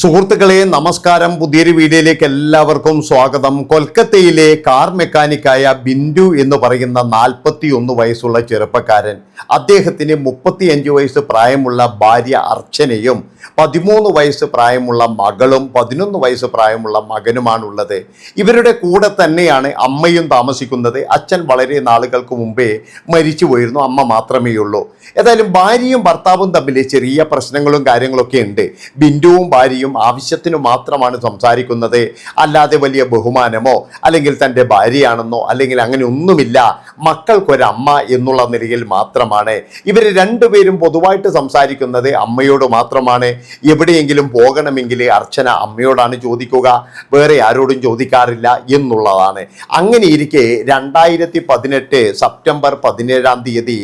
സുഹൃത്തുക്കളെ നമസ്കാരം. പുതിയൊരു വീഡിയോയിലേക്ക് എല്ലാവർക്കും സ്വാഗതം. കൊൽക്കത്തയിലെ കാർ മെക്കാനിക്കായ ബിന്ദു എന്ന് പറയുന്ന നാൽപ്പത്തി ഒന്ന് വയസ്സുള്ള ചെറുപ്പക്കാരൻ അദ്ദേഹത്തിന് മുപ്പത്തിയഞ്ച് വയസ്സ് പ്രായമുള്ള ഭാര്യ അർച്ചനയും പതിമൂന്ന് വയസ്സ് പ്രായമുള്ള മകളും പതിനൊന്ന് വയസ്സ് പ്രായമുള്ള മകനുമാണുള്ളത്. ഇവരുടെ കൂടെ തന്നെയാണ് അമ്മയും താമസിക്കുന്നത്. അച്ഛൻ വളരെ നാളുകൾക്ക് മുമ്പേ മരിച്ചു പോയിരുന്നു അമ്മ മാത്രമേ ഉള്ളൂ. ഏതായാലും ഭാര്യയും ഭർത്താവും തമ്മിൽ ചെറിയ പ്രശ്നങ്ങളും കാര്യങ്ങളൊക്കെ ഉണ്ട്. ബിന്ദുവും ഭാര്യയും ആവശ്യത്തിന് മാത്രമാണ് സംസാരിക്കുന്നത്. അല്ലാതെ വലിയ ബഹുമാനമോ അല്ലെങ്കിൽ തന്റെ ഭാര്യയാണെന്നോ അല്ലെങ്കിൽ അങ്ങനെ ഒന്നുമില്ല. മക്കൾക്കൊരമ്മ എന്നുള്ള നിലയിൽ മാത്രമാണ്. ഇവർ രണ്ടുപേരും പൊതുവായിട്ട് സംസാരിക്കുന്നത് അമ്മയോട് മാത്രമാണ്. എവിടെയെങ്കിലും പോകണമെങ്കിൽ അർച്ചന അമ്മയോടാണ് ചോദിക്കുക. വേറെ ആരോടും ചോദിക്കാറില്ല എന്നുള്ളതാണ്. അങ്ങനെ ഇരിക്കെ രണ്ടായിരത്തി പതിനെട്ട് സെപ്റ്റംബർ പതിനേഴാം തീയതി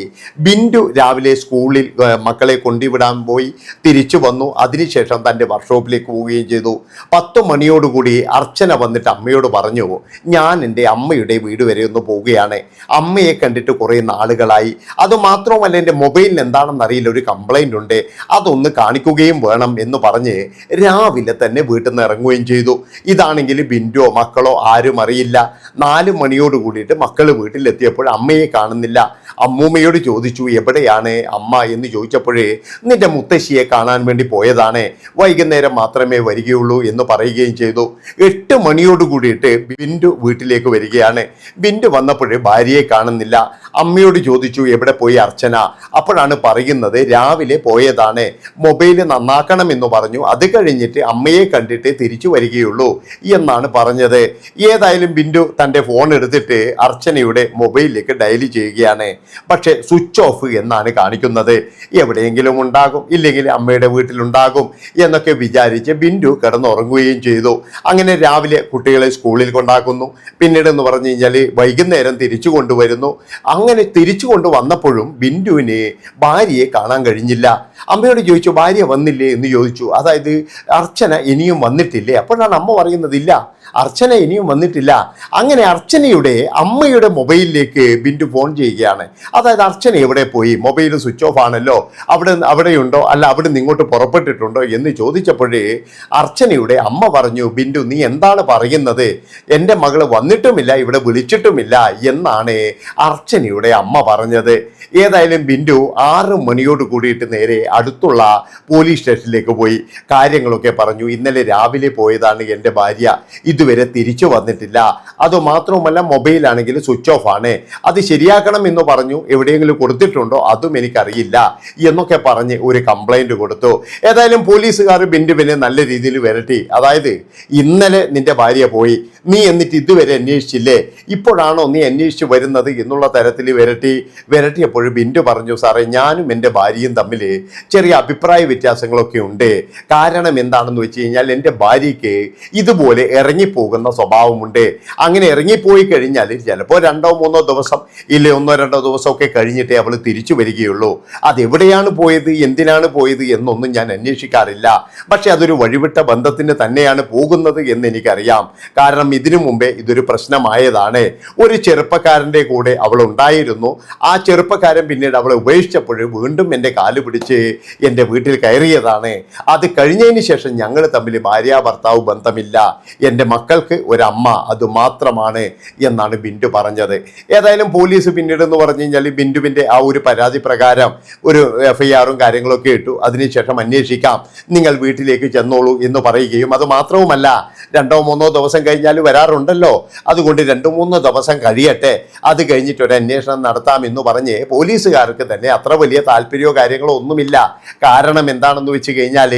ബിന്ദു രാവിലെ സ്കൂളിൽ മക്കളെ കൊണ്ടുവിടാൻ പോയി തിരിച്ചു വന്നു. അതിനുശേഷം തന്റെ വർക്ക്ഷോപ്പിലേക്ക് പോവുകയും ചെയ്തു. പത്ത് മണിയോടുകൂടി അർച്ചന വന്നിട്ട് അമ്മയോട് പറഞ്ഞു ഞാൻ എന്റെ അമ്മയുടെ വീട് വരെ ഒന്ന് പോവുകയാണ്. അമ്മയെ കണ്ടിട്ട് കുറേ നാളുകളായി. അതുമാത്രവുമല്ല എന്റെ മൊബൈലിൽ എന്താണെന്ന് അറിയില്ല ഒരു കംപ്ലൈന്റ് ഉണ്ട്. അതൊന്ന് കാണിക്കുകയും വേണം എന്ന് പറഞ്ഞ് രാവിലെ തന്നെ വീട്ടിൽ നിന്ന് ഇറങ്ങുകയും ചെയ്തു. ഇതാണെങ്കിൽ ബിൻഡോ മക്കളോ ആരും അറിയില്ല. നാല് മണിയോട് കൂടിയിട്ട് മക്കൾ വീട്ടിലെത്തിയപ്പോൾ അമ്മയെ കാണുന്നില്ല. അമ്മൂമ്മയോട് ചോദിച്ചു എവിടെയാണ് അമ്മ? എന്ന് ചോദിച്ചപ്പോഴേ നിന്റെ മുത്തശ്ശിയെ കാണാൻ വേണ്ടി പോയതാണ്. വൈകുന്നേരം മാത്രമേ വരികയുള്ളൂ എന്ന് പറയുകയും ചെയ്തു. എട്ട് മണിയോട് കൂടിയിട്ട് ബിന്ദു വീട്ടിലേക്ക് വരികയാണ്. ബിന്ദു വന്നപ്പോഴേ ഭാര്യയെ കാണുന്നില്ല. അമ്മയോട് ചോദിച്ചു എവിടെ പോയി അർച്ചന? അപ്പോഴാണ് പറയുന്നത് രാവിലെ പോയതാണ്. മൊബൈൽ നന്നാക്കണം എന്ന് പറഞ്ഞു. അത് കഴിഞ്ഞിട്ട് അമ്മയെ കണ്ടിട്ട് തിരിച്ചു വരികയുള്ളൂ എന്നാണ് പറഞ്ഞത്. ഏതായാലും ബിന്ദു തന്റെ ഫോൺ എടുത്തിട്ട് അർച്ചനയുടെ മൊബൈലിലേക്ക് ഡയൽ ചെയ്യുകയാണ്. പക്ഷേ സ്വിച്ച് ഓഫ് എന്നാണ് കാണിക്കുന്നത്. എവിടെയെങ്കിലും ഉണ്ടാകും ഇല്ലെങ്കിൽ അമ്മയുടെ വീട്ടിലുണ്ടാകും എന്നൊക്കെ വിചാരിച്ച് ബിന്ദു കിടന്നുറങ്ങുകയും ചെയ്തു. അങ്ങനെ രാവിലെ കുട്ടികളെ സ്കൂളിൽ കൊണ്ടാക്കുന്നു. പിന്നീട് എന്ന് പറഞ്ഞു കഴിഞ്ഞാൽ വൈകുന്നേരം തിരിച്ചു കൊണ്ടുവരുന്നു. അങ്ങനെ തിരിച്ചു കൊണ്ടുവന്നപ്പോഴും ബിന്ദുവിന് ഭാര്യയെ കാണാൻ കഴിഞ്ഞില്ല. അമ്മയോട് ചോദിച്ചു ഭാര്യ വന്നില്ലേ? എന്ന് ചോദിച്ചു. അതായത് അർച്ചന ഇനിയും വന്നിട്ടില്ലേ? അപ്പോഴാണ് അമ്മ പറയുന്നത് ഇല്ല അർച്ചന ഇനിയും വന്നിട്ടില്ല. അങ്ങനെ അർച്ചനയുടെ അമ്മയുടെ മൊബൈലിലേക്ക് ബിന്ദു ഫോൺ ചെയ്യുകയാണ്. അതായത് അർച്ചന എവിടെ പോയി? മൊബൈൽ സ്വിച്ച് ഓഫ് ആണല്ലോ. അവിടെ അവിടെയുണ്ടോ? അല്ല അവിടെ നിന്ന് ഇങ്ങോട്ട് പുറപ്പെട്ടിട്ടുണ്ടോ എന്ന് ചോദിച്ചപ്പോഴേ അർച്ചനയുടെ അമ്മ പറഞ്ഞു ബിന്ദു നീ എന്താണ് പറയുന്നത്? എന്റെ മകൾ വന്നിട്ടുമില്ല ഇവിടെ വിളിച്ചിട്ടുമില്ല എന്നാണ് അർച്ചനയുടെ അമ്മ പറഞ്ഞത്. ഏതായാലും ബിന്ദു ആറ് മണിയോട് കൂടിയിട്ട് നേരെ അടുത്തുള്ള പോലീസ് സ്റ്റേഷനിലേക്ക് പോയി. കാര്യങ്ങളൊക്കെ പറഞ്ഞു. ഇന്നലെ രാവിലെ പോയതാണ് എന്റെ ഭാര്യ. ഇതുവരെ തിരിച്ചു വന്നിട്ടില്ല. അതുമാത്രവുമല്ല മൊബൈലാണെങ്കിൽ സ്വിച്ച് ഓഫ് ആണ്. അത് ശരിയാക്കണം എന്ന് പറഞ്ഞു എവിടെയെങ്കിലും കൊടുത്തിട്ടുണ്ടോ അതും എനിക്കറിയില്ല എന്നൊക്കെ പറഞ്ഞ് ഒരു കംപ്ലൈന്റ് കൊടുത്തു. ഏതായാലും പോലീസുകാർ ബിന്ദുവിനെ നല്ല രീതിയിൽ വരട്ടി. അതായത് ഇന്നലെ നിന്റെ ഭാര്യ പോയി. നീ എന്നിട്ട് ഇതുവരെ അന്വേഷിച്ചില്ലേ? ഇപ്പോഴാണോ നീ അന്വേഷിച്ച് വരുന്നത് എന്നുള്ള തരത്തിൽ വരട്ടി. വരട്ടിയപ്പോൾ ബിന്ദു പറഞ്ഞു സാറേ ഞാനും എന്റെ ഭാര്യയും തമ്മിൽ ചെറിയ അഭിപ്രായ വ്യത്യാസങ്ങളൊക്കെ ഉണ്ട്. കാരണം എന്താണെന്ന് വെച്ച് കഴിഞ്ഞാൽ എന്റെ ഭാര്യയ്ക്ക് ഇതുപോലെ ഇറങ്ങിപ്പോകുന്ന സ്വഭാവമുണ്ട്. അങ്ങനെ ഇറങ്ങിപ്പോയി കഴിഞ്ഞാൽ ചിലപ്പോൾ രണ്ടോ മൂന്നോ ദിവസം ഇല്ലേ ഒന്നോ രണ്ടോ ദിവസമൊക്കെ കഴിഞ്ഞിട്ടേ അവൾ തിരിച്ചു വരികയുള്ളൂ. അതെവിടെയാണ് പോയത്? എന്തിനാണ് പോയത്? എന്നൊന്നും ഞാൻ അന്വേഷിക്കാറില്ല. പക്ഷെ അതൊരു വഴിവിട്ട ബന്ധത്തിന് തന്നെയാണ് പോകുന്നത് എന്ന് എനിക്കറിയാം. കാരണം ഇതിനു മുമ്പേ ഇതൊരു പ്രശ്നമായതാണ്. ഒരു ചെറുപ്പക്കാരന്റെ കൂടെ അവൾ ഉണ്ടായിരുന്നു. ആ ചെറുപ്പക്കാരൻ പിന്നീട് അവളെ ഉപേക്ഷിച്ചപ്പോൾ വീണ്ടും എന്റെ കാൽ പിടിച്ച് എന്റെ വീട്ടിൽ കയറിയതാണ്. അത് കഴിഞ്ഞതിന് ശേഷം ഞങ്ങൾ തമ്മിൽ ഭാര്യ ഭർത്താവ് ബന്ധമില്ല. എന്റെ മക്കൾക്ക് ഒരമ്മ അത് മാത്രമാണ് എന്നാണ് ബിന്ദു പറഞ്ഞത്. ഏതായാലും പോലീസ് പിന്നീട് എന്ന് പറഞ്ഞു കഴിഞ്ഞാൽ ബിന്ദുവിന്റെ ആ ഒരു പരാതി പ്രകാരം ഒരു എഫ്ഐആറും കാര്യങ്ങളൊക്കെ ഇട്ടു. അതിനുശേഷം അന്വേഷിക്കാം. നിങ്ങൾ വീട്ടിലേക്ക് ചെന്നോളൂ എന്ന് പറയുകയും അത് മാത്രവുമല്ല രണ്ടോ മൂന്നോ ദിവസം കഴിഞ്ഞാൽ വരാറുണ്ടല്ലോ. അതുകൊണ്ട് രണ്ടു മൂന്നോ ദിവസം കഴിയട്ടെ. അത് കഴിഞ്ഞിട്ട് ഒരു അന്വേഷണം നടത്താം എന്ന് പറഞ്ഞ് പോലീസുകാർക്ക് തന്നെ അത്ര വലിയ താല്പര്യമോ കാര്യങ്ങളോ ഒന്നുമില്ല. കാരണം എന്താണെന്ന് വെച്ച് കഴിഞ്ഞാൽ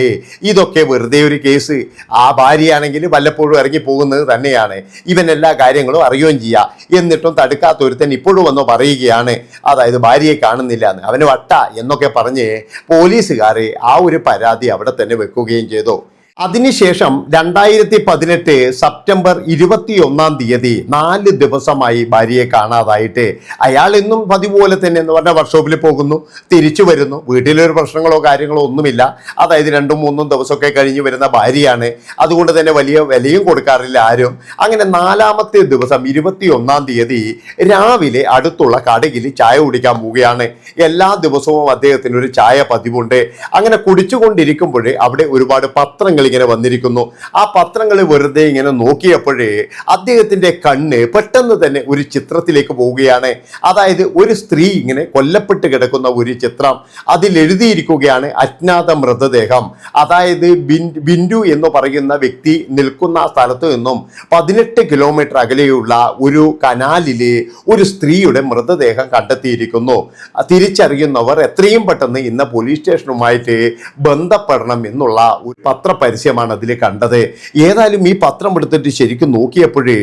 ഇതൊക്കെ വെറുതെ ഒരു കേസ്. ആ ഭാര്യയാണെങ്കിൽ വല്ലപ്പോഴും ഇറങ്ങി പോകുന്നത് തന്നെയാണ്. ഇവൻ എല്ലാ കാര്യങ്ങളും അറിയുകയും ചെയ്യുക എന്നിട്ടും തടുക്കാത്ത ഒരുത്തൻ ഇപ്പോഴും വന്നോ പറയുകയാണ്. അതായത് ഭാര്യയെ കാണുന്നില്ല എന്ന്. അവന് വട്ട എന്നൊക്കെ പറഞ്ഞ് പോലീസുകാർ ആ ഒരു പരാതി അവിടെ തന്നെ വെക്കുകയും ചെയ്തു. അതിനുശേഷം രണ്ടായിരത്തി പതിനെട്ട് സെപ്റ്റംബർ ഇരുപത്തി ഒന്നാം തീയതി നാല് ദിവസമായി ഭാര്യയെ കാണാതായിട്ട്. അയാൾ എന്നും പതിപോലെ തന്നെ എന്ന് പറഞ്ഞാൽ വർക്ക്ഷോപ്പിൽ പോകുന്നു തിരിച്ചു വരുന്നു. വീട്ടിലൊരു പ്രശ്നങ്ങളോ കാര്യങ്ങളോ ഒന്നുമില്ല. അതായത് രണ്ടും മൂന്നും ദിവസമൊക്കെ കഴിഞ്ഞ് വരുന്ന ഭാര്യയാണ്. അതുകൊണ്ട് തന്നെ വലിയ വിലയും കൊടുക്കാറില്ല ആരും. അങ്ങനെ നാലാമത്തെ ദിവസം ഇരുപത്തി ഒന്നാം തീയതി രാവിലെ അടുത്തുള്ള കടയിൽ ചായ കുടിക്കാൻ പോവുകയാണ്. എല്ലാ ദിവസവും അദ്ദേഹത്തിന് ഒരു ചായ പതിവുണ്ട്. അങ്ങനെ കുടിച്ചുകൊണ്ടിരിക്കുമ്പോൾ അവിടെ ഒരുപാട് പത്രങ്ങൾ ഇങ്ങനെ വന്നിരിക്കുന്നു. ആ പത്രങ്ങൾ വെറുതെ ഇങ്ങനെ നോക്കിയപ്പോഴേ അദ്ദേഹത്തിന്റെ കണ്ണ് പെട്ടെന്ന് തന്നെ ഒരു ചിത്രത്തിലേക്ക് പോവുകയാണ്. അതായത് ഒരു സ്ത്രീ ഇങ്ങനെ കൊല്ലപ്പെട്ട് കിടക്കുന്ന ഒരു ചിത്രം. അതിൽ എഴുതിയിരിക്കുകയാണ് അജ്ഞാത മൃതദേഹം. അതായത് ബിൻഡു എന്ന് പറയുന്ന വ്യക്തി നിൽക്കുന്ന സ്ഥലത്ത് നിന്നും പതിനെട്ട് കിലോമീറ്റർ അകലെയുള്ള ഒരു കനാലിലെ ഒരു സ്ത്രീയുടെ മൃതദേഹം കണ്ടെത്തിയിരിക്കുന്നു. തിരിച്ചറിയുന്നവർ എത്രയും പെട്ടെന്ന് ഇന്ന് പോലീസ് സ്റ്റേഷനുമായിട്ട് ബന്ധപ്പെടണം എന്നുള്ള ഒരു പത്രപരസ്യമാണ് അതിൽ കണ്ടത്. ഏതായാലും ഈ പത്രം എടുത്തിട്ട് ശരിക്കും നോക്കിയപ്പോഴേ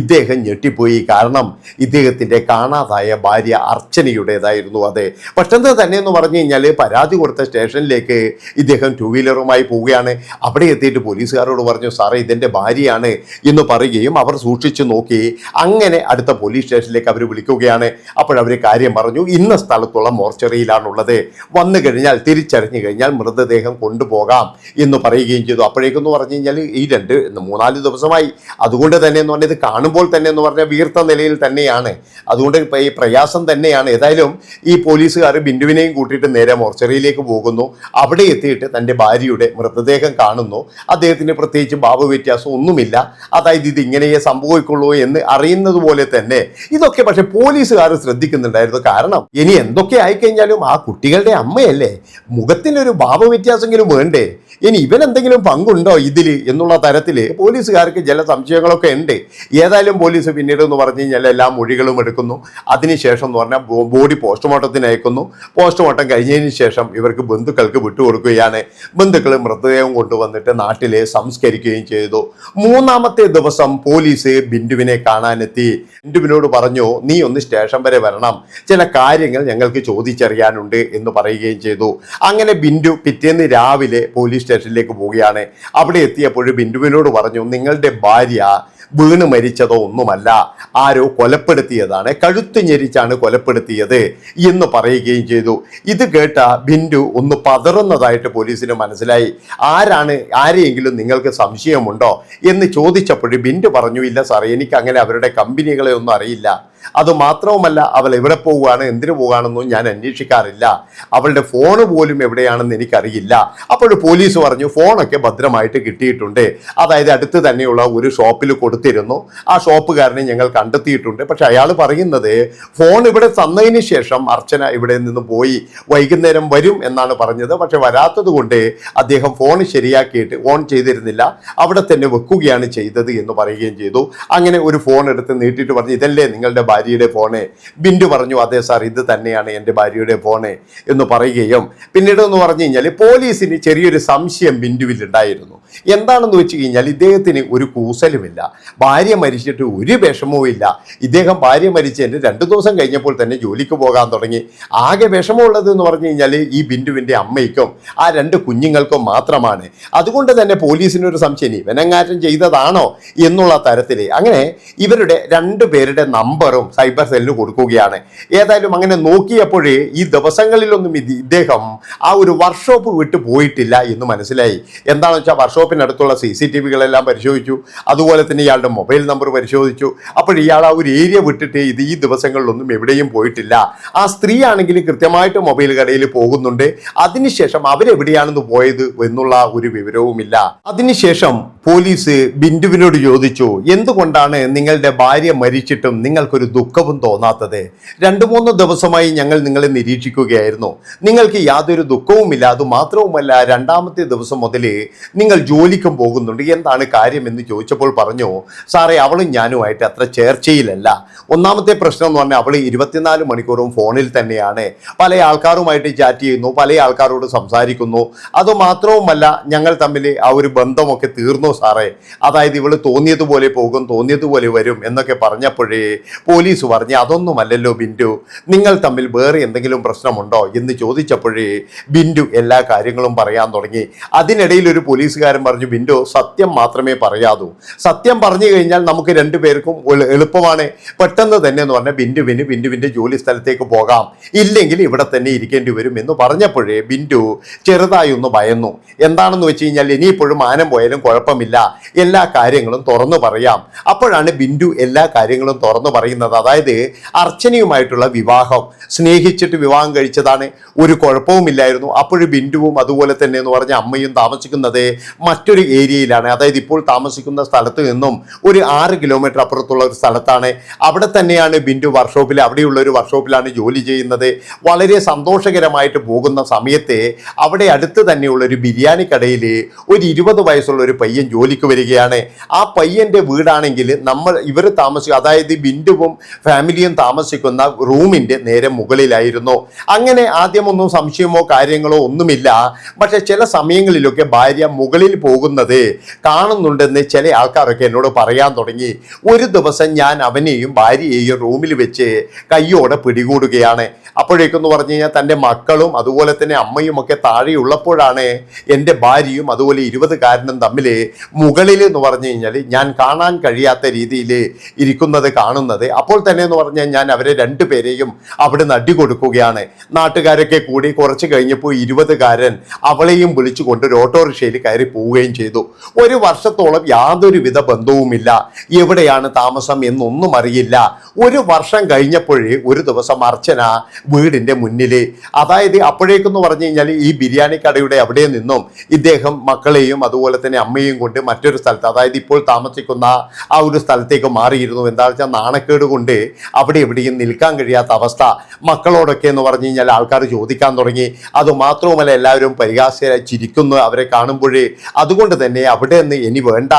ഇദ്ദേഹം ഞെട്ടിപ്പോയി. കാരണം ഇദ്ദേഹത്തിന്റെ കാണാതായ ഭാര്യ അർച്ചനയുടേതായിരുന്നു അത്. പെട്ടെന്ന് തന്നെ എന്ന് പറഞ്ഞു കഴിഞ്ഞാൽ പരാതി കൊടുത്ത സ്റ്റേഷനിലേക്ക് ഇദ്ദേഹം ടു വീലറുമായി പോവുകയാണ്. അവിടെ എത്തിയിട്ട് പോലീസുകാരോട് പറഞ്ഞു സാറേ ഇതെന്റെ ഭാര്യയാണ് എന്ന് പറയുകയും അവർ സൂക്ഷിച്ചു നോക്കി. അങ്ങനെ അടുത്ത പോലീസ് സ്റ്റേഷനിലേക്ക് അവർ വിളിക്കുകയാണ്. അപ്പോഴവർ കാര്യം പറഞ്ഞു ഇന്ന സ്ഥലത്തുള്ള മോർച്ചറിയിലാണുള്ളത്. വന്നു കഴിഞ്ഞാൽ തിരിച്ചറിഞ്ഞു കഴിഞ്ഞാൽ മൃതദേഹം കൊണ്ടുപോകാം എന്ന് പറയുകയും അപ്പോഴേക്കെന്ന് പറഞ്ഞു കഴിഞ്ഞാൽ ഈ രണ്ട് മൂന്നാൽ ദിവസമായി. അതുകൊണ്ട് തന്നെ എന്ന് പറഞ്ഞാൽ ഇത് കാണുമ്പോൾ തന്നെ എന്ന് പറഞ്ഞാൽ വീർത്ത നിലയിൽ തന്നെയാണ്. അതുകൊണ്ട് ഈ പ്രയാസം തന്നെയാണ്. ഏതായാലും ഈ പോലീസുകാർ ബിന്ദുവിനെയും കൂട്ടിയിട്ട് നേരെ മോർച്ചറിയിലേക്ക് പോകുന്നു. അവിടെ എത്തിയിട്ട് തന്റെ ഭാര്യയുടെ മൃതദേഹം കാണുന്നു. അദ്ദേഹത്തിന് പ്രത്യേകിച്ച് ഭാവവ്യത്യാസം ഒന്നുമില്ല. അതായത് ഇത് ഇങ്ങനെയേ സംഭവിക്കുള്ളൂ എന്ന് അറിയുന്നത് പോലെ തന്നെ ഇതൊക്കെ പക്ഷേ പോലീസുകാർ ശ്രദ്ധിക്കുന്നുണ്ടായിരുന്നു. കാരണം ഇനി എന്തൊക്കെ ആയിക്കഴിഞ്ഞാലും ആ കുട്ടികളുടെ അമ്മയല്ലേ? മുഖത്തിനൊരു ഭാവവ്യത്യാസമെങ്കിലും വേണ്ടേ? ഇനി ഇവനെന്തെങ്കിലും പങ്കുണ്ടോ ഇതിൽ എന്നുള്ള തരത്തിൽ പോലീസുകാർക്ക് ചില സംശയങ്ങളൊക്കെ ഉണ്ട്. ഏതായാലും പോലീസ് പിന്നീട് എന്ന് പറഞ്ഞു കഴിഞ്ഞാൽ എല്ലാ മൊഴികളും എടുക്കുന്നു. അതിനുശേഷം എന്ന് പറഞ്ഞാൽ ബോഡി പോസ്റ്റ്മോർട്ടത്തിന് അയക്കുന്നു. പോസ്റ്റ്മോർട്ടം കഴിഞ്ഞതിന് ശേഷം ഇവർക്ക് ബന്ധുക്കൾക്ക് വിട്ടുകൊടുക്കുകയാണ്. ബന്ധുക്കൾ മൃതദേഹം കൊണ്ടുവന്നിട്ട് നാട്ടിലെ സംസ്കരിക്കുകയും ചെയ്തു. മൂന്നാമത്തെ ദിവസം പോലീസ് ബിന്ദുവിനെ കാണാനെത്തി. ബിന്ദുവിനോട് പറഞ്ഞു നീ ഒന്ന് സ്റ്റേഷൻ വരെ വരണം. ചില കാര്യങ്ങൾ ഞങ്ങൾക്ക് ചോദിച്ചറിയാനുണ്ട് എന്ന് പറയുകയും ചെയ്തു. അങ്ങനെ ബിന്ദു പിറ്റേന്ന് രാവിലെ പോലീസ് സ്റ്റേഷനിലേക്ക് പോവുകയാണ്. അവിടെ എത്തിയപ്പോൾ ബിന്ദുവിനോട് പറഞ്ഞു നിങ്ങളുടെ ഭാര്യ വീണ് മരിച്ചതോ ഒന്നുമല്ല. ആരോ കൊലപ്പെടുത്തിയതാണ്. കഴുത്ത് ഞെരിച്ചാണ് കൊലപ്പെടുത്തിയത് എന്ന് പറയുകയും ചെയ്തു. ഇത് കേട്ട ബിന്ദു ഒന്ന് പതറുന്നതായിട്ട് പോലീസിന് മനസ്സിലായി. ആരാണ്? ആരെയെങ്കിലും നിങ്ങൾക്ക് സംശയമുണ്ടോ? എന്ന് ചോദിച്ചപ്പോൾ ബിന്ദു പറഞ്ഞു ഇല്ല സാറേ എനിക്ക് അങ്ങനെ അവരുടെ കമ്പനികളെ ഒന്നും അറിയില്ല. അത് മാത്രവുമല്ല അവൾ എവിടെ പോവുകയാണ് എന്തിനു പോവുകയാണെന്നും ഞാൻ അന്വേഷിക്കാറില്ല. അവളുടെ ഫോണ് പോലും എവിടെയാണെന്ന് എനിക്കറിയില്ല. അപ്പോൾ പോലീസ് പറഞ്ഞു ഫോണൊക്കെ ഭദ്രമായിട്ട് കിട്ടിയിട്ടുണ്ട്. അതായത് അടുത്ത് തന്നെയുള്ള ഒരു ഷോപ്പിൽ കൊടുത്തിരുന്നു. ആ ഷോപ്പുകാരനെ ഞങ്ങൾ കണ്ടെത്തിയിട്ടുണ്ട്. പക്ഷെ അയാൾ പറയുന്നത് ഫോൺ ഇവിടെ തന്നതിന് ശേഷം അർച്ചന ഇവിടെ നിന്ന് പോയി. വൈകുന്നേരം വരും എന്നാണ് പറഞ്ഞത്. പക്ഷെ വരാത്തത് കൊണ്ട് അദ്ദേഹം ഫോൺ ശരിയാക്കിയിട്ട് ഓൺ ചെയ്തിരുന്നില്ല. അവിടെ തന്നെ വെക്കുകയാണ് ചെയ്തത് എന്ന് പറയുകയും ചെയ്തു. അങ്ങനെ ഒരു ഫോൺ എടുത്ത് നീട്ടിയിട്ട് പറഞ്ഞു ഇതല്ലേ നിങ്ങളുടെ ഭാര്യയുടെ ഫോണ്. ബിന്ദു പറഞ്ഞു അതെ സാർ ഇത് തന്നെയാണ് എന്റെ ഭാര്യയുടെ ഫോണ് എന്ന് പറയുകയും പിന്നീട് എന്ന് പറഞ്ഞു കഴിഞ്ഞാൽ പോലീസിന് ചെറിയൊരു സംശയം ബിന്ദുവിൽ ഉണ്ടായിരുന്നു എന്താണെന്ന് വെച്ച് കഴിഞ്ഞാൽ ഇദ്ദേഹത്തിന് ഒരു കൂസലുമില്ല. ഭാര്യ മരിച്ചിട്ട് ഒരു വിഷമവും ഇല്ല. ഇദ്ദേഹം ഭാര്യ മരിച്ചതിന് രണ്ട് ദിവസം കഴിഞ്ഞപ്പോൾ തന്നെ ജോലിക്ക് പോകാൻ തുടങ്ങി. ആകെ വിഷമമുള്ളത് എന്ന് പറഞ്ഞു കഴിഞ്ഞാൽ ഈ ബിന്ദുവിന്റെ അമ്മയ്ക്കും ആ രണ്ട് കുഞ്ഞുങ്ങൾക്കും മാത്രമാണ്. അതുകൊണ്ട് തന്നെ പോലീസിന് ഒരു സംശയം ഇവനങ്ങാറ്റം ചെയ്തതാണോ? എന്നുള്ള തരത്തിൽ അങ്ങനെ ഇവരുടെ രണ്ടു പേരുടെ നമ്പറും സൈബർ സെല്ലിന് കൊടുക്കുകയാണ്. ഏതായാലും അങ്ങനെ നോക്കിയപ്പോഴേ ഈ ദിവസങ്ങളിലൊന്നും ഇത് ഇദ്ദേഹം ആ ഒരു വർക്ക്ഷോപ്പ് വിട്ടു പോയിട്ടില്ല എന്ന് മനസ്സിലായി. എന്താണെന്ന് വെച്ചാൽ വർക്ക്ഷോപ്പിനടുത്തുള്ള സി സി ടി വികളെല്ലാം പരിശോധിച്ചു. അതുപോലെ തന്നെ ഇയാളുടെ മൊബൈൽ നമ്പർ പരിശോധിച്ചു. അപ്പോൾ ഇയാൾ ആ ഒരു ഏരിയ വിട്ടിട്ട് ഇത് ഈ ദിവസങ്ങളിലൊന്നും എവിടെയും പോയിട്ടില്ല. ആ സ്ത്രീ ആണെങ്കിലും കൃത്യമായിട്ട് മൊബൈൽ കടയിൽ പോകുന്നുണ്ട്. അതിനുശേഷം അവരെവിടെയാണെന്ന് പോയത് എന്നുള്ള ഒരു വിവരവുമില്ല. അതിനുശേഷം പോലീസ് ബിന്ദുവിനോട് ചോദിച്ചു എന്തുകൊണ്ടാണ് നിങ്ങളുടെ ഭാര്യ മരിച്ചിട്ടും നിങ്ങൾക്കൊരു ദുഃഖവും തോന്നാത്തത്. രണ്ടു മൂന്ന് ദിവസമായി ഞങ്ങൾ നിങ്ങളെ നിരീക്ഷിക്കുകയായിരുന്നു. നിങ്ങൾക്ക് യാതൊരു ദുഃഖവുമില്ല. അത് മാത്രവുമല്ല രണ്ടാമത്തെ ദിവസം മുതൽ നിങ്ങൾ ജോലിക്കും പോകുന്നുണ്ട്. എന്താണ് കാര്യം എന്ന് ചോദിച്ചപ്പോൾ പറഞ്ഞു സാറേ അവളും ഞാനുമായിട്ട് അത്ര ചേർച്ചയിലല്ല. ഒന്നാമത്തെ പ്രശ്നം എന്ന് പറഞ്ഞാൽ അവൾ ഇരുപത്തിനാല് മണിക്കൂറും ഫോണിൽ തന്നെയാണ്. പല ആൾക്കാരുമായിട്ട് ചാറ്റ് ചെയ്യുന്നു പല ആൾക്കാരോട് സംസാരിക്കുന്നു. അത് മാത്രവുമല്ല ഞങ്ങൾ തമ്മിൽ ആ ഒരു ബന്ധമൊക്കെ തീർന്നു സാറേ? അതായത് ഇവൾ തോന്നിയതുപോലെ പോകും തോന്നിയതുപോലെ വരും എന്നൊക്കെ പറഞ്ഞപ്പോഴേ പോലീസ് പറഞ്ഞ് അതൊന്നുമല്ലല്ലോ ബിന്ദു. നിങ്ങൾ തമ്മിൽ വേറെ എന്തെങ്കിലും പ്രശ്നമുണ്ടോ എന്ന് ചോദിച്ചപ്പോഴേ ബിന്ദു എല്ലാ കാര്യങ്ങളും പറയാൻ തുടങ്ങി. അതിനിടയിൽ ഒരു പോലീസുകാരൻ പറഞ്ഞു ബിന്ദു സത്യം മാത്രമേ പറയാതൂ. സത്യം പറഞ്ഞു കഴിഞ്ഞാൽ നമുക്ക് രണ്ടുപേർക്കും പേർക്കും എളുപ്പമാണ്. പെട്ടെന്ന് തന്നെ എന്ന് പറഞ്ഞാൽ ബിന്ദുവിന് ബിന്ദുവിന്റെ ജോലി സ്ഥലത്തേക്ക് പോകാം. ഇല്ലെങ്കിൽ ഇവിടെ തന്നെ ഇരിക്കേണ്ടി വരും എന്ന് പറഞ്ഞപ്പോഴേ ബിന്ദു ചെറുതായി ഒന്ന് ഭയന്നു. എന്താണെന്ന് വെച്ച് കഴിഞ്ഞാൽ ഇനിയിപ്പോഴും മാനം പോയാലും കുഴപ്പമില്ല. എല്ലാ കാര്യങ്ങളും തുറന്നു പറയാം. അപ്പോഴാണ് ബിന്ദു എല്ലാ കാര്യങ്ങളും തുറന്നു പറയുന്നത്. പറയുന്നത് അതായത് അർച്ചനയുമായിട്ടുള്ള വിവാഹം. സ്നേഹിച്ചിട്ട് വിവാഹം കഴിച്ചതാണ്. ഒരു കുഴപ്പവുമില്ലായിരുന്നു. അപ്പോഴും ബിന്ദുവും അതുപോലെ തന്നെ എന്ന് പറഞ്ഞ അമ്മയും താമസിക്കുന്നത് മറ്റൊരു ഏരിയയിലാണ്. അതായത് ഇപ്പോൾ താമസിക്കുന്ന സ്ഥലത്ത് നിന്നും ഒരു ആറ് കിലോമീറ്റർ അപ്പുറത്തുള്ള ഒരു സ്ഥലത്താണ്. അവിടെ തന്നെയാണ് ബിന്ദു വർക്ക്ഷോപ്പിൽ അവിടെയുള്ള ഒരു വർക്ക്ഷോപ്പിലാണ് ജോലി ചെയ്യുന്നത്. വളരെ സന്തോഷകരമായിട്ട് പോകുന്ന സമയത്ത് അവിടെ അടുത്ത് തന്നെയുള്ള ഒരു ബിരിയാണി കടയിൽ ഒരു ഇരുപത് വയസ്സുള്ള ഒരു പയ്യൻ ജോലിക്ക് വരികയാണ്. ആ പയ്യന്റെ വീടാണെങ്കിൽ നമ്മൾ ഇവർ താമസിക്കും അതായത് ബിന്ദുവും ഫാമിലിയും താമസിക്കുന്ന റൂമിന്റെ നേരെ മുകളിലായിരുന്നു. അങ്ങനെ ആദ്യമൊന്നും സംശയമോ കാര്യങ്ങളോ ഒന്നുമില്ല. പക്ഷെ ചില സമയങ്ങളിലൊക്കെ ഭാര്യ മുകളിൽ പോകുന്നത് കാണുന്നുണ്ടെന്ന് ചില ആൾക്കാരൊക്കെ എന്നോട് പറയാൻ തുടങ്ങി. ഒരു ദിവസം ഞാൻ അവനെയും ഭാര്യയെയും റൂമിൽ വെച്ച് കയ്യോടെ പിടികൂടുകയാണ്. അപ്പോഴേക്കെന്ന് പറഞ്ഞു കഴിഞ്ഞാൽ തന്റെ മക്കളും അതുപോലെ തന്നെ അമ്മയും ഒക്കെ താഴെയുള്ളപ്പോഴാണ് എന്റെ ഭാര്യയും അതുപോലെ ഇരുപതുകാരനും തമ്മിൽ മുകളിൽ എന്ന് പറഞ്ഞു കഴിഞ്ഞാൽ ഞാൻ കാണാൻ കഴിയാത്ത രീതിയിൽ ഇരിക്കുന്നത് കാണുന്നത്. അപ്പോൾ തന്നെ എന്ന് പറഞ്ഞാൽ ഞാൻ അവരെ രണ്ടുപേരെയും അവിടെ നടി കൊടുക്കുകയാണ്. നാട്ടുകാരൊക്കെ കൂടി കുറച്ച് കഴിഞ്ഞപ്പോൾ ഇരുപതുകാരൻ അവളെയും വിളിച്ചുകൊണ്ട് ഒരു ഓട്ടോറിക്ഷയിൽ കയറി പോവുകയും ചെയ്തു. ഒരു വർഷത്തോളം യാതൊരുവിധ ബന്ധവുമില്ല. എവിടെയാണ് താമസം എന്നൊന്നും അറിയില്ല. ഒരു വർഷം കഴിഞ്ഞപ്പോഴേ ഒരു ദിവസം അർച്ചന വീടിന്റെ മുന്നിൽ അതായത് അപ്പോഴേക്കെന്ന് പറഞ്ഞു കഴിഞ്ഞാൽ ഈ ബിരിയാണി കടയുടെ അവിടെ നിന്നും ഇദ്ദേഹം മക്കളെയും അതുപോലെ തന്നെ അമ്മയും കൊണ്ട് മറ്റൊരു സ്ഥലത്ത് അതായത് ഇപ്പോൾ താമസിക്കുന്ന ആ ഒരു സ്ഥലത്തേക്ക് മാറിയിരുന്നു. എന്താ വെച്ചാൽ നാണക്കേട് കൊണ്ട് അവിടെ എവിടെയും നിൽക്കാൻ കഴിയാത്ത അവസ്ഥ മക്കളോടൊക്കെ എന്ന് പറഞ്ഞു കഴിഞ്ഞാൽ ആൾക്കാർ ചോദിക്കാൻ തുടങ്ങി. അതുമാത്രവുമല്ല എല്ലാവരും പരിഹാസ്യരായി ചിരിക്കുന്നു അവരെ കാണുമ്പോഴേ. അതുകൊണ്ട് തന്നെ അവിടെ നിന്ന് ഇനി വേണ്ട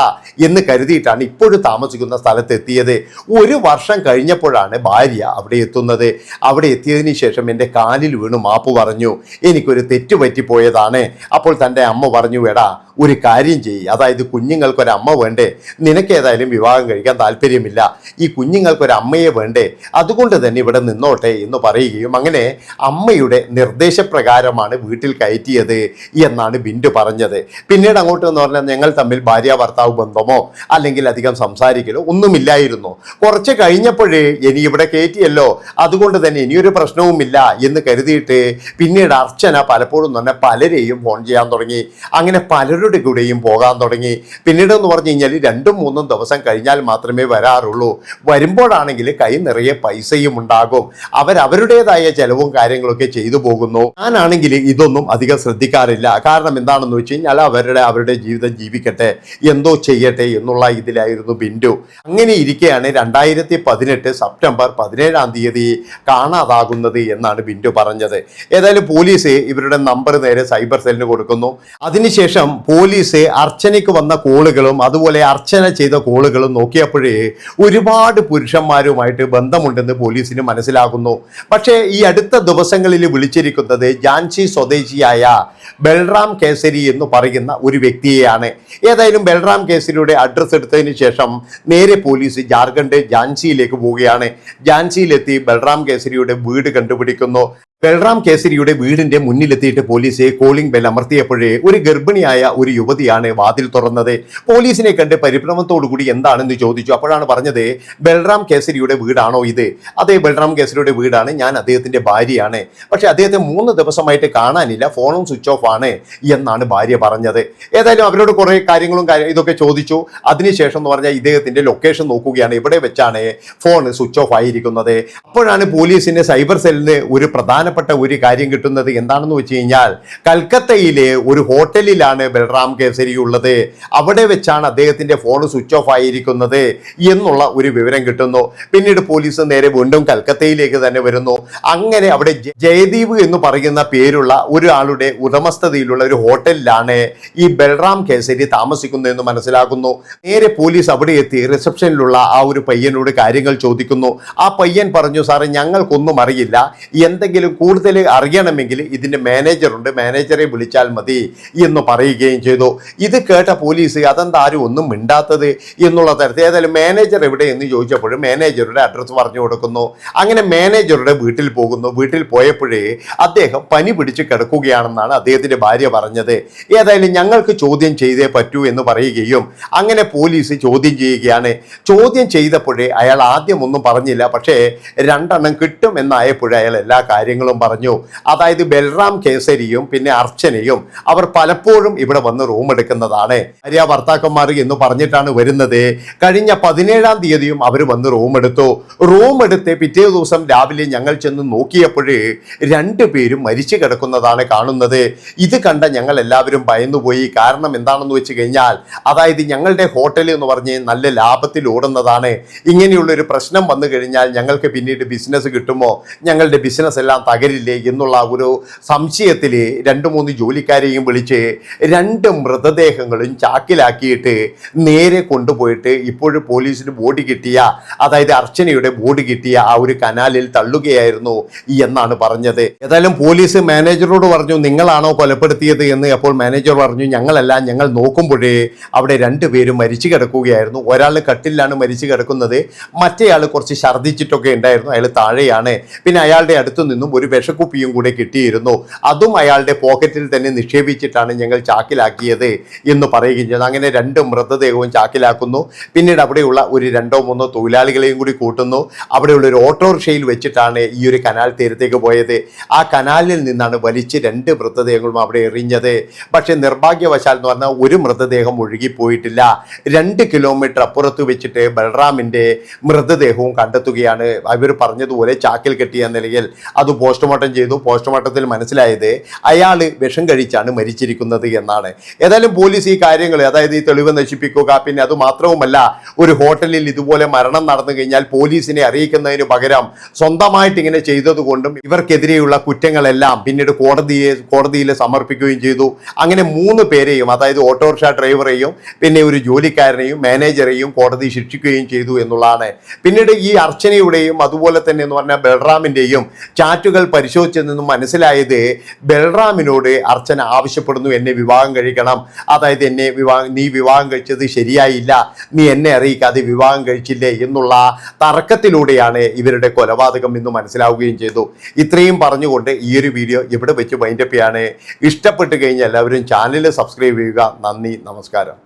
എന്ന് കരുതിയിട്ടാണ് ഇപ്പോഴും താമസിക്കുന്ന സ്ഥലത്തെത്തിയത്. ഒരു വർഷം കഴിഞ്ഞപ്പോഴാണ് ഭാര്യ അവിടെ എത്തുന്നത്. അവിടെ എത്തിയതിന് ശേഷം എന്റെ കാലിൽ വീണു മാപ്പ് പറഞ്ഞു എനിക്കൊരു തെറ്റ് പറ്റിപ്പോയതാണ്. അപ്പോൾ തന്റെ അമ്മ പറഞ്ഞു എടാ ഒരു കാര്യം ചെയ്യ്. അതായത് കുഞ്ഞുങ്ങൾക്കൊരമ്മ വേണ്ടേ? നിനക്കേതായാലും വിവാഹം കഴിക്കാൻ താല്പര്യമില്ല. ഈ കുഞ്ഞുങ്ങൾക്കൊരമ്മയെ വേണ്ടേ? അതുകൊണ്ട് തന്നെ ഇവിടെ നിന്നോട്ടെ എന്ന് പറയുകയും അങ്ങനെ അമ്മയുടെ നിർദ്ദേശപ്രകാരമാണ് വീട്ടിൽ കയറ്റിയത് എന്നാണ് ബിന്ദു പറഞ്ഞത്. പിന്നീട് അങ്ങോട്ട് എന്ന് പറഞ്ഞാൽ ഞങ്ങൾ തമ്മിൽ ഭാര്യ ഭർത്താവ് ബന്ധമോ അല്ലെങ്കിൽ അധികം സംസാരിക്കലോ ഒന്നുമില്ലായിരുന്നു. കുറച്ച് കഴിഞ്ഞപ്പോഴേ ഇനി ഇവിടെ കയറ്റിയല്ലോ. അതുകൊണ്ട് തന്നെ ഇനിയൊരു പ്രശ്നവുമില്ല എന്ന് കരുതിയിട്ട് പിന്നീട് അർച്ചന പലപ്പോഴും തന്നെ പലരെയും ഫോൺ ചെയ്യാൻ തുടങ്ങി. അങ്ങനെ പലരുടെ കൂടെയും പോകാൻ തുടങ്ങി. പിന്നീട് എന്ന് പറഞ്ഞു കഴിഞ്ഞാൽ രണ്ടും മൂന്നും ദിവസം കഴിഞ്ഞാൽ മാത്രമേ വരാറുള്ളൂ. വരുമ്പോഴാണെങ്കിൽ കൈ നിറയെ പൈസയും ഉണ്ടാകും. അവരവരുടേതായ ചെലവും കാര്യങ്ങളൊക്കെ ചെയ്തു പോകുന്നു. ഞാനാണെങ്കിൽ ഇതൊന്നും അധികം ശ്രദ്ധിക്കാറില്ല. കാരണം എന്താണെന്ന് വെച്ച് കഴിഞ്ഞാൽ അവരുടെ അവരുടെ ജീവിതം ജീവിക്കട്ടെ എന്തോ ചെയ്യട്ടെ എന്നുള്ള ഇതിലായിരുന്നു ബിന്ദു. അങ്ങനെ ഇരിക്കെയാണ് രണ്ടായിരത്തി പതിനെട്ട് സെപ്റ്റംബർ പതിനേഴാം തീയതി കാണാതാകുന്നത്. എന്നാണ് ബിന്ദു പറഞ്ഞത്. ഏതായാലും പോലീസ് ഇവരുടെ നമ്പർ നേരെ സൈബർ സെല്ലിന് കൊടുക്കുന്നു. അതിനുശേഷം പോലീസ് അർച്ചനയ്ക്ക് വന്ന കോളുകളും അതുപോലെ അർച്ചന ചെയ്ത കോളുകളും നോക്കിയപ്പോഴേ ഒരുപാട് പുരുഷന്മാരുമായിട്ട് ബന്ധമുണ്ടെന്ന് പോലീസിന് മനസ്സിലാകുന്നു. പക്ഷേ ഈ അടുത്ത ദിവസങ്ങളിൽ വിളിച്ചിരിക്കുന്നത് ജാൻസി സ്വദേശിയായ ബൽറാം കേസരി എന്ന് പറയുന്ന ഒരു വ്യക്തിയെയാണ്. ഏതായാലും ബൽറാം കേസരിയുടെ അഡ്രസ്സ് എടുത്തതിന് ശേഷം നേരെ പോലീസ് ജാർഖണ്ഡ് ജാൻസിയിലേക്ക് പോവുകയാണ്. ജാൻസിയിലെത്തി ബൽറാം കേസരിയുടെ വീട് കണ്ടുപിടിക്കുന്നു. ബൽറാം കേസരിയുടെ വീടിന്റെ മുന്നിലെത്തിയിട്ട് പോലീസ് കോളിംഗ് ബെൽ അമർത്തിയപ്പോഴേ ഒരു ഗർഭിണിയായ ഒരു യുവതിയാണ് വാതിൽ തുറന്നത്. പോലീസിനെ കണ്ട് പരിഭ്രമത്തോടുകൂടി എന്താണെന്ന് ചോദിച്ചു. അപ്പോഴാണ് പറഞ്ഞത് ബൽറാം കേസരിയുടെ വീടാണോ ഇത്? അതെ ബൽറാം കേസരിയുടെ വീടാണ്. ഞാൻ അദ്ദേഹത്തിന്റെ ഭാര്യയാണ്. പക്ഷെ അദ്ദേഹത്തെ മൂന്ന് ദിവസമായിട്ട് കാണാനില്ല. ഫോണും സ്വിച്ച് ഓഫ് ആണ് എന്നാണ് ഭാര്യ പറഞ്ഞത്. ഏതായാലും അവരോട് കുറേ കാര്യങ്ങളും ഇതൊക്കെ ചോദിച്ചു. അതിനുശേഷം എന്ന് പറഞ്ഞാൽ ഇദ്ദേഹത്തിന്റെ ലൊക്കേഷൻ നോക്കുകയാണ്. ഇവിടെ വെച്ചാണ് ഫോൺ സ്വിച്ച് ഓഫ് ആയിരിക്കുന്നത്? അപ്പോഴാണ് പോലീസിന്റെ സൈബർ സെല്ലിന് ഒരു പ്രധാനപ്പെട്ട ഒരു കാര്യം കിട്ടുന്നത് എന്താണെന്ന് വെച്ച് കഴിഞ്ഞാൽ കൽക്കത്തയിലെ ഒരു ഹോട്ടലിലാണ് ബൽറാം കേസരി ഉള്ളത്. അവിടെ വെച്ചാണ് അദ്ദേഹത്തിന്റെ ഫോൺ സ്വിച്ച് ഓഫ് ആയിരിക്കുന്നത് എന്നുള്ള ഒരു വിവരം കിട്ടുന്നു. പിന്നീട് പോലീസ് നേരെ വീണ്ടും കൽക്കത്തയിലേക്ക് തന്നെ വരുന്നു. അങ്ങനെ അവിടെ ജയദീപ് എന്ന് പറയുന്ന പേരുള്ള ഒരാളുടെ ഉടമസ്ഥതയിലുള്ള ഒരു ഹോട്ടലിലാണ് ഈ ബൽറാം കേസരി താമസിക്കുന്നത് എന്ന് മനസ്സിലാക്കുന്നു നേരെ പോലീസ് അവിടെ എത്തി റിസപ്ഷനിലുള്ള ആ ഒരു പയ്യനോട് കാര്യങ്ങൾ ചോദിക്കുന്നു. ആ പയ്യൻ പറഞ്ഞു സാറേ ഞങ്ങൾക്കൊന്നും അറിയില്ല. എന്തെങ്കിലും കൂടുതൽ അറിയണമെങ്കിൽ ഇതിന്റെ മാനേജറുണ്ട് മാനേജറെ വിളിച്ചാൽ മതി എന്ന് പറയുകയും ചെയ്തു. ഇത് കേട്ട പോലീസ് അതെന്താ ആരും ഒന്നും മിണ്ടാത്തത് എന്നുള്ള തരത്തിൽ. ഏതായാലും മാനേജർ എവിടെ എന്ന് ചോദിച്ചപ്പോഴും മാനേജറുടെ അഡ്രസ്സ് പറഞ്ഞു കൊടുക്കുന്നു. അങ്ങനെ മാനേജറുടെ വീട്ടിൽ പോകുന്നു. വീട്ടിൽ പോയപ്പോഴേ അദ്ദേഹം പനി പിടിച്ച് കിടക്കുകയാണെന്നാണ് അദ്ദേഹത്തിന്റെ ഭാര്യ പറഞ്ഞത്. ഏതായാലും ഞങ്ങൾക്ക് ചോദ്യം ചെയ്തേ പറ്റൂ എന്ന് പറയുകയും അങ്ങനെ പോലീസ് ചോദ്യം ചെയ്യുകയാണ്. ചോദ്യം ചെയ്തപ്പോഴേ അയാൾ ആദ്യം ഒന്നും പറഞ്ഞില്ല. പക്ഷേ രണ്ടെണ്ണം കിട്ടും എന്നായപ്പോഴേ അയാൾ എല്ലാ കാര്യങ്ങളും കാര്യങ്ങളും പറഞ്ഞു. അതായത് ബൽറാം കേസരിയും പിന്നെ അർച്ചനയും അവർ പലപ്പോഴും ഇവിടെ വന്ന് റൂം എടുക്കുന്നതാണ്. ഭാര്യ ഭർത്താക്കന്മാർ എന്ന് പറഞ്ഞിട്ടാണ് വരുന്നത്. കഴിഞ്ഞ പതിനേഴാം തീയതിയും അവർ വന്ന് റൂം എടുത്തു. റൂം എടുത്ത് പിറ്റേ ദിവസം രാവിലെ ഞങ്ങൾ ചെന്ന് നോക്കിയപ്പോഴേ രണ്ടു പേരും മരിച്ചു കിടക്കുന്നതാണ് കാണുന്നത്. ഇത് കണ്ട ഞങ്ങൾ എല്ലാവരും ഭയന്നുപോയി. കാരണം എന്താണെന്ന് വെച്ച് കഴിഞ്ഞാൽ അതായത് ഞങ്ങളുടെ ഹോട്ടൽ എന്ന് പറഞ്ഞ് നല്ല ലാഭത്തിൽ ഓടുന്നതാണ്. ഇങ്ങനെയുള്ള ഒരു പ്രശ്നം വന്നു കഴിഞ്ഞാൽ ഞങ്ങൾക്ക് പിന്നീട് ബിസിനസ് കിട്ടുമോ? ഞങ്ങളുടെ ബിസിനസ് എല്ലാം തകരില്ലേ എന്നുള്ള ഒരു സംശയത്തിൽ രണ്ട് മൂന്ന് ജോലിക്കാരെയും വിളിച്ച് രണ്ട് മൃതദേഹങ്ങളും ചാക്കിലാക്കിയിട്ട് നേരെ കൊണ്ടുപോയിട്ട് ഇപ്പോഴും പോലീസിന് ബോഡി കിട്ടിയ അതായത് അർച്ചനയുടെ ബോഡി കിട്ടിയ ആ ഒരു കനാലിൽ തള്ളുകയായിരുന്നു എന്നാണ് പറഞ്ഞത്. ഏതായാലും പോലീസ് മാനേജറോട് പറഞ്ഞു നിങ്ങളാണോ കൊലപ്പെടുത്തിയത്? എന്ന് അപ്പോൾ മാനേജർ പറഞ്ഞു ഞങ്ങളല്ല ഞങ്ങൾ നോക്കുമ്പോഴേ അവിടെ രണ്ടുപേരും മരിച്ചു കിടക്കുകയായിരുന്നു. ഒരാൾ കട്ടിലാണ് മരിച്ചു കിടക്കുന്നത്. മറ്റേയാൾ കുറച്ച് ഛർദ്ദിച്ചിട്ടൊക്കെ ഉണ്ടായിരുന്നു. അയാൾ താഴെയാണ്. പിന്നെ അയാളുടെ അടുത്തു നിന്നും വിഷക്കുപ്പിയും കൂടെ കിട്ടിയിരുന്നു. അതും അയാളുടെ പോക്കറ്റിൽ തന്നെ നിക്ഷേപിച്ചിട്ടാണ് ഞങ്ങൾ ചാക്കിലാക്കിയത് എന്ന് പറയുകയും ചെയ്തു. അങ്ങനെ രണ്ട് മൃതദേഹവും ചാക്കിലാക്കുന്നു. പിന്നീട് അവിടെയുള്ള ഒരു രണ്ടോ മൂന്നോ തൊഴിലാളികളെയും കൂടി കൂട്ടുന്നു. അവിടെയുള്ള ഒരു ഓട്ടോറിക്ഷയിൽ വെച്ചിട്ടാണ് ഈ ഒരു കനാൽ തീരത്തേക്ക് പോയത്. ആ കനാലിൽ നിന്നാണ് വലിച്ച് രണ്ട് മൃതദേഹങ്ങളും അവിടെ എറിഞ്ഞത്. പക്ഷേ നിർഭാഗ്യവശാൽ എന്ന് പറഞ്ഞാൽ ഒരു മൃതദേഹം ഒഴുകിപ്പോയിട്ടില്ല. രണ്ട് കിലോമീറ്റർ അപ്പുറത്ത് വെച്ചിട്ട് ബൽറാമിന്റെ മൃതദേഹവും കണ്ടെത്തുകയാണ്. അവർ പറഞ്ഞതുപോലെ ചാക്കിൽ കെട്ടിയ നിലയിൽ അത് പോസ്റ്റ്മോർട്ടം ചെയ്തു. പോസ്റ്റ്മോർട്ടത്തിൽ മനസ്സിലായത് അയാൾ വിഷം കഴിച്ചാണ് മരിച്ചിരിക്കുന്നത് എന്നാണ്. ഏതായാലും പോലീസ് ഈ കാര്യങ്ങൾ അതായത് ഈ തെളിവ് നശിപ്പിക്കുക പിന്നെ അത് മാത്രവുമല്ല ഒരു ഹോട്ടലിൽ ഇതുപോലെ മരണം നടന്നു കഴിഞ്ഞാൽ പോലീസിനെ അറിയിക്കുന്നതിന് പകരം സ്വന്തമായിട്ട് ഇങ്ങനെ ചെയ്തതുകൊണ്ടും ഇവർക്കെതിരെയുള്ള കുറ്റങ്ങളെല്ലാം പിന്നീട് കോടതിയെ കോടതിയിൽ സമർപ്പിക്കുകയും ചെയ്തു. അങ്ങനെ മൂന്ന് പേരെയും അതായത് ഓട്ടോറിക്ഷ ഡ്രൈവറെയും പിന്നെ ഒരു ജോലിക്കാരനെയും മാനേജറെയും കോടതി ശിക്ഷിക്കുകയും ചെയ്തു എന്നുള്ളതാണ്. പിന്നീട് ഈ അർച്ചനയുടെയും അതുപോലെ തന്നെ എന്ന് പറഞ്ഞാൽ ബൽറാമിന്റെയും ചാറ്റുകൾ പരിശോധിച്ചതിൽ നിന്നും മനസ്സിലായത് ബൽറാമിനോട് അർച്ചന ആവശ്യപ്പെടുന്നു എന്നെ വിവാഹം കഴിക്കണം. അതായത് എന്നെ വിവാഹം നീ വിവാഹം കഴിച്ചത് ശരിയായില്ല. നീ എന്നെ അറിയിക്കാതെ വിവാഹം കഴിച്ചില്ലേ? എന്നുള്ള തർക്കത്തിലൂടെയാണ് ഇവരുടെ കൊലപാതകം എന്ന് മനസ്സിലാവുകയും ചെയ്തു. ഇത്രയും പറഞ്ഞുകൊണ്ട് ഈ ഒരു വീഡിയോ ഇവിടെ വെച്ച് വൈൻഡപ്പ് ചെയ്യാണ്. ഇഷ്ടപ്പെട്ട് കഴിഞ്ഞാൽ എല്ലാവരും ചാനൽ സബ്സ്ക്രൈബ് ചെയ്യുക. നന്ദി നമസ്കാരം.